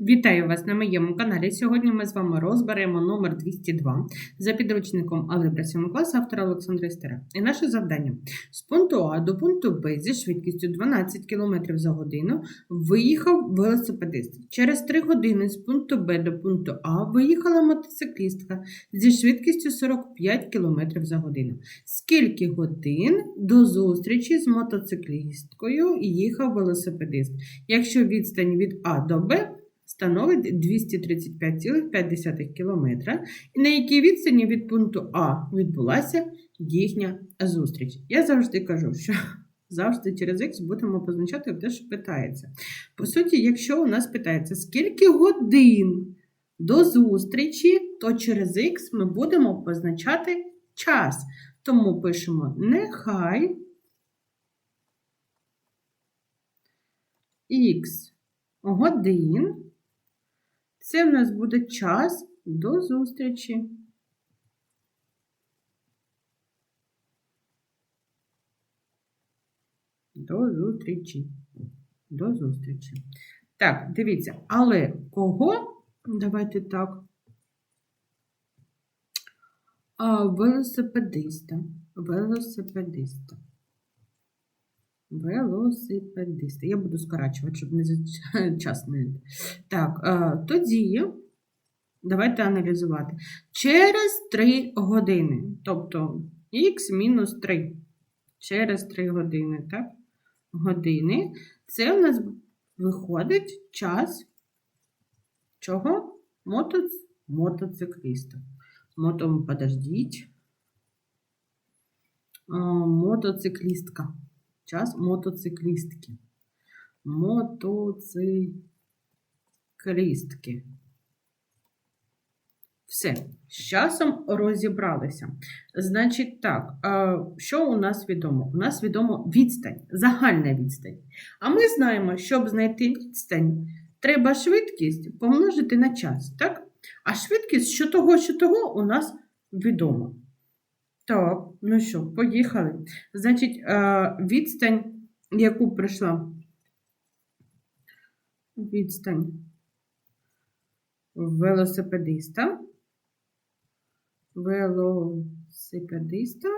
Вітаю вас на моєму каналі. Сьогодні ми з вами розберемо номер 202 за підручником Алgebra 7 класу автора Олександра Істера. І наше завдання з пункту А до пункту Б зі швидкістю 12 км за годину виїхав велосипедист. Через 3 години з пункту Б до пункту А виїхала мотоциклістка зі швидкістю 45 км за годину. Скільки годин до зустрічі з мотоциклісткою їхав велосипедист? Якщо відстань від А до Б становить 235,5 км, і на якій відстані від пункту А відбулася їхня зустріч. Я завжди кажу, що завжди через Х будемо позначати те, що питається. По суті, якщо у нас питається, скільки годин до зустрічі, то через Х ми будемо позначати час. Тому пишемо нехай Х годин. Це в нас буде час до зустрічі. До зустрічі. До зустрічі. Так, дивіться, але кого? Давайте так. А, велосипедиста. Велосипедиста. Велосипедиста. Я буду скорачувати, щоб не час не. Так, е, тоді давайте аналізувати. Через 3 години, тобто х мінус 3. Через 3 години, так? Години. Це у нас виходить час чого? Мотоц... Мотоцикліста. Мото, подождіть. Мотоциклістка. Час мотоциклістки. Мотоциклістки. Все, з часом розібралися. Значить, так, що у нас відомо? У нас відомо відстань, загальна відстань. А ми знаємо, щоб знайти відстань, треба швидкість помножити на час, так? А швидкість що того, що того у нас відомо. Так, ну що, поїхали. Значить, е, відстань, яку прийшла відстань велосипедиста. Велосипедиста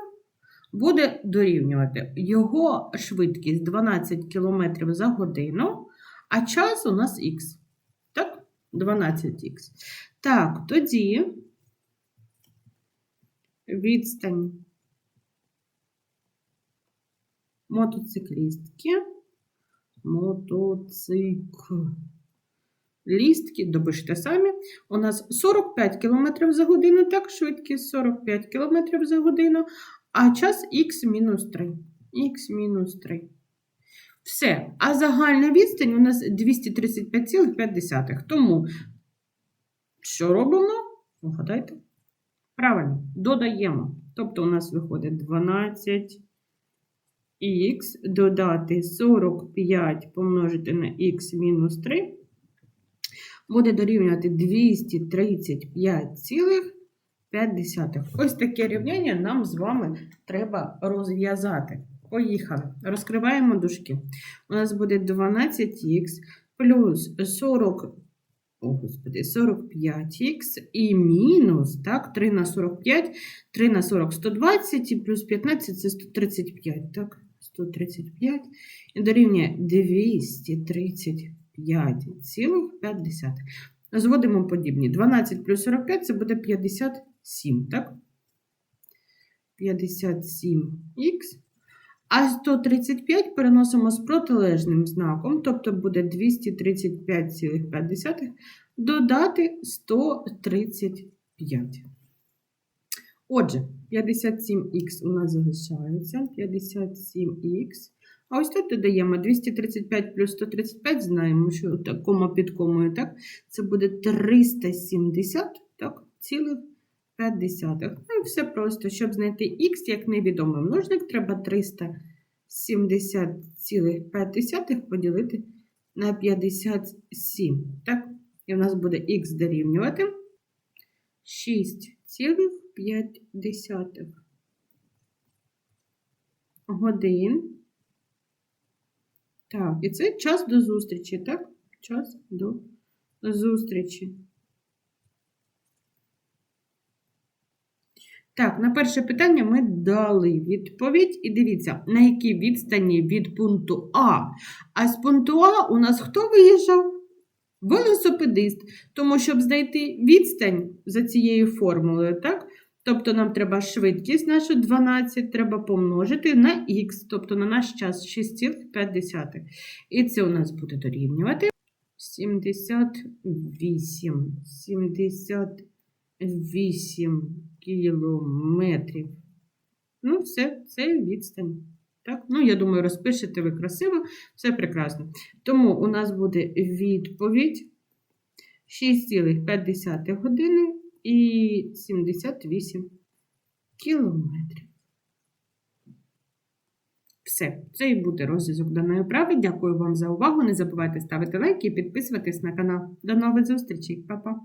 буде дорівнювати його швидкість 12 км за годину, а час у нас х. Так? 12х. Так, тоді відстань мотоциклістки. Мотоциклістки, допишите самі. У нас 45 км за годину, так, швидкість 45 км за годину, а час х мінус 3. Х мінус 3. Все. А загальна відстань у нас 235,5. Тому, що робимо? Вгадайте. Правильно, додаємо. Тобто, у нас виходить 12х додати 45 помножити на х мінус 3. Буде дорівнювати 235,5. Ось таке рівняння нам з вами треба розв'язати. Поїхали. Розкриваємо дужки. У нас буде 12х плюс 40, о, господи, 45х і мінус, так, 3 на 45, 3 на 40, 120 і плюс 15 це 135, так, 135 і дорівнює 235,5. Зводимо подібні. 12 плюс 45 це буде 57, так? 57х. А 135 переносимо з протилежним знаком, тобто буде 235,5 додати 135. Отже, 57х у нас залишається, 57х. А ось тут додаємо 235 плюс 135, знаємо, що так, кома під комою, так? Це буде 370, так, цілих 50. Ну і все просто, щоб знайти х як невідомий множник, треба 370,5 поділити на 57. Так? І в нас буде х дорівнювати 6,5 годин. Так, і це час до зустрічі, так? Час до зустрічі. Так, на перше питання ми дали відповідь. І дивіться, на якій відстані від пункту А. А з пункту А у нас хто виїжджав? Велосипедист. Тому, щоб знайти відстань за цією формулою, так? Тобто нам треба швидкість нашу 12 треба помножити на х, тобто на наш час 6,5. І це у нас буде дорівнювати 78. 78 кілометрів. Ну, все, це відстань. Так? Ну, я думаю, розпишете ви красиво, все прекрасно. Тому у нас буде відповідь 6,5 години і 78 кілометрів. Все, це і буде розв'язок даної вправи. Дякую вам за увагу. Не забувайте ставити лайки і підписуватись на канал. До нових зустрічей, Па-па!